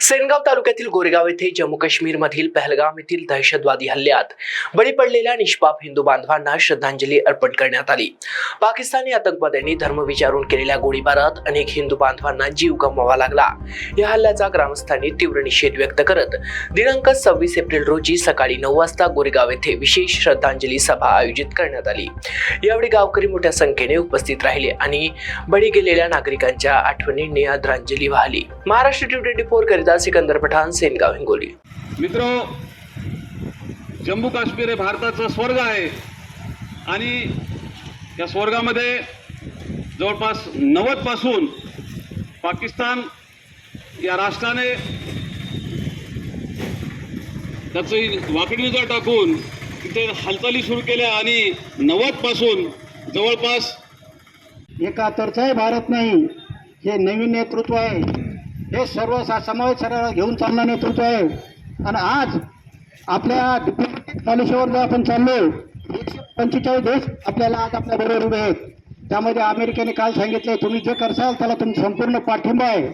सेनगाव तालुक्यातील गोरेगाव येथे जम्मू काश्मीर मधील पहलगाम येथील दहशतवादी हल्ल्यात बळी पडलेल्या निष्पाप हिंदू बांधवांना श्रद्धांजली अर्पण करण्यात आली. पाकिस्तानी आतंकवाद्यांनी धर्म विचारून केलेल्या गोळीबारात अनेक हिंदू बांधवांना जीव गमवावा लागला. या हल्ल्याचा ग्रामस्थांनी तीव्र निषेध व्यक्त करत दिनांक सव्वीस एप्रिल रोजी सकाळी नऊ वाजता गोरेगाव येथे विशेष श्रद्धांजली सभा आयोजित करण्यात आली. यावेळी गावकरी मोठ्या संख्येने उपस्थित राहिले आणि बळी गेलेल्या नागरिकांच्या आठवणींनी आदरांजली वाहिली. महाराष्ट्र ट्वेंटी फोर करिता सिकंदर पठाण सेनगाव हिंगोली. मित्र जम्मू काश्मीर हे भारताचं स्वर्ग आहे. आणि या स्वर्गामध्ये जवळपास नव्वदपासून पाकिस्तान या राष्ट्राने त्याचं वाकडी नजर टाकून तिथे हालचाली सुरू केल्या आणि नव्वदपासून जवळपास एका तरचाही भारत नाही हे नवीन नेतृत्व आहे. हे सर्व समावेश सर्व घेऊन चालणं नेतृत्व आहे. आणि आज आपल्या डिप्लोमॅटिक पॉलिसीवर जर आपण चाललो एकशे पंचेचाळीस देश आपल्याला आज आपल्या बरोबर उभे आहेत. त्यामध्ये अमेरिकेने काल सांगितलं तुम्ही जे करसाल त्याला तुम्ही संपूर्ण पाठिंबा आहे.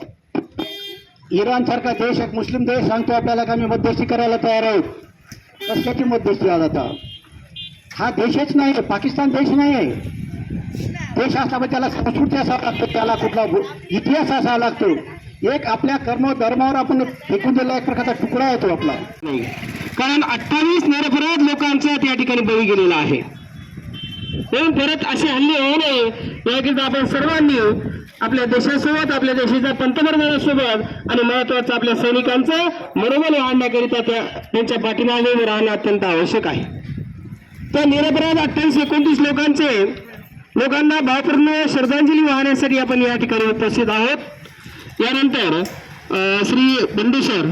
इराणसारखा देश एक मुस्लिम देश सांगतो आपल्याला की आम्ही मध्यस्थी करायला तयार आहोत. कसल्याची मध्यस्थी आज आता? हा देशच नाही आहे पाकिस्तान देश नाही आहे. देश असला त्याला संस्कृती असावं लागतं त्याला कुठला इतिहास असावा लागतो. एक आपल्या कर्म धर्मावर आपण फेकून दिलेला एक प्रकारचा तुकडा येतो आपला. नाही. कारण अठ्ठावीस निरपराध लोकांचा त्या ठिकाणी बळी गेलेला आहे. म्हणून परत असे हल्ले होऊ नये याकरिता आपण सर्वांनी आपल्या देशासोबत आपल्या देशाच्या पंतप्रधानासोबत आणि महत्वाचं आपल्या सैनिकांचं मनोबल वाढण्याकरिता त्या त्यांच्या पाठीमागे राहणं अत्यंत आवश्यक आहे. तर निरपराध अठ्ठावीस एकोणतीस लोकांचे लोकांना भावपूर्ण श्रद्धांजली वाहण्यासाठी आपण या ठिकाणी उपस्थित आहोत. यानंतर श्री बंडू सर